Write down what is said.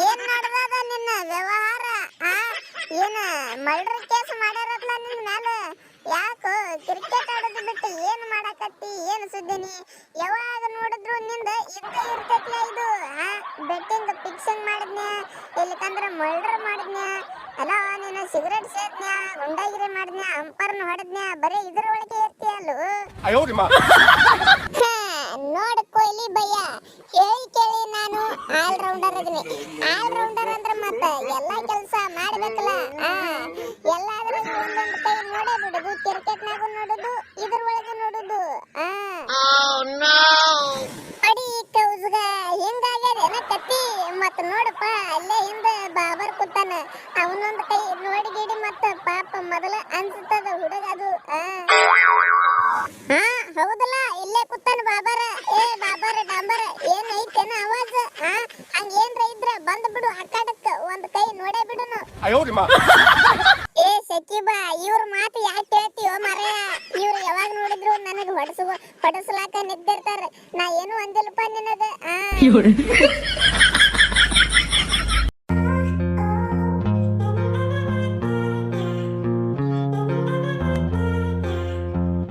ಏನ್ ನಡ್ದದ ನಿನ್ನ ವ್ಯವಹಾರ? ಆ ಏನ ಮರ್ಡರ್ ಕೇಸ್ ಮಾಡ್ಯಾರತ್ಲ ನಿನ್ ಮ್ಯಾಲ? ಯಾಕೋ ಕ್ರಿಕೆಟ್ ಆಡೋದು ಬಿಟ್ಟು ಏನ್ ಮಾಡಾಕತ್ತಿ? ಏನ್ ಸುದ್ದಿನಿ ಯಾವಾಗ ನೋಡಿದ್ರು ನಿಂದ ಇದ್ದ ಇರ್ತೈತಿ ಇದು? ಆ ಬೆಟ್ಟಿಂಗ್ ಫಿಕ್ಸಿಂಗ್ ಮಾಡಿದ್ನ್ಯಾ? ಇಲ್ಲಿಕಂದ್ರ ಮರ್ಡರ್ ಮಾಡಿದ್ನ್ಯಾ? ಅಲ್ಲ ನಿನ್ನ ಸಿಗರೇಟ್ ಸೇದ್ನ್ಯಾ? ಗುಂಡಾಗಿರಿ ಮಾಡಿದ್ನ್ಯಾ? ಅಂಪರ್ನ ಹೊಡೆದ್ನ್ಯಾ? ಬರೀ ಇದ್ರ ಒಳಗೆ ಇರ್ತೀಯಲ್ಲೂ ನೋಡು ಕೊಯ್ಲಿ ಭಯ್ಯ. ಹೇಳಿಕೆ ಆಲ್ ರೌಂಡರ್ ಇದೀನಿ ಆಲ್ ರೌಂಡರ್ ಅಂದ್ರೆ ಮತ್ತೆ ಎಲ್ಲಾ ಕೆಲಸ ಮಾಡ್ಬೇಕಲ್ಲ? ಆ ಎಲ್ಲಾದ್ರಾಗ ಒಂದೊಂದು ಕೈ ನೋಡೇ ಬಿಡುದು, ಕ್ರಿಕೆಟ್ನಾಗೂ ನೋಡುದು, ಇದ್ರೊಳಗೂ ನೋಡುದು. ಆ. ಅಡಿ ಕೌಸ್ಗ ಹಿಂಗಾಗ್ಯದೇನ ಕತ್ತಿ? ಮತ್ತ ನೋಡಪ್ಪ, ಅಲ್ಲೇ ಹಿಂದ ಬಾಬರ್ ಕೂತಾನ. ಅವನೊಂದ್ ಕೈ ನೋಡಿ ಗಿಡಿ ಮತ್ತ ಪಾಪ ಮೊದಲ ಅನ್ಸುತ್ತದ ಹುಡುಗ ಅದು. ಹಾ ಹೌದಲ್ಲ? ಇಲ್ಲೇ ಕೂತಾನ ಬಾಬರ. ಏ, ಬಾಬರ್, ಡಾಂಬರ ಹಂಗೇನ್ರ ಇದ್ರ ಬಂದ ಬಿಡು ಹಕ್ಕಾಡಕ್ಕ ಒಂದ್ ಕೈ ನೋಡೇ ಬಿಡುನು. ಏ ಸಚಿಬಾ ಇವ್ರ ಮಾತು ಯಾಕೆ ಕೇಳ್ತೀವೋ ಮಾರಾಯ. ಇವ್ರು ಯಾವಾಗ ನೋಡಿದ್ರು ನನಗೆ ಹೊಡಸುವ ಹೊಡಸಲಾಕ ನಿದ್ದಿರ್ತಾರ. ನಾ ಏನು ಅಂದಿಲ್ಲಪ್ಪ ಆ.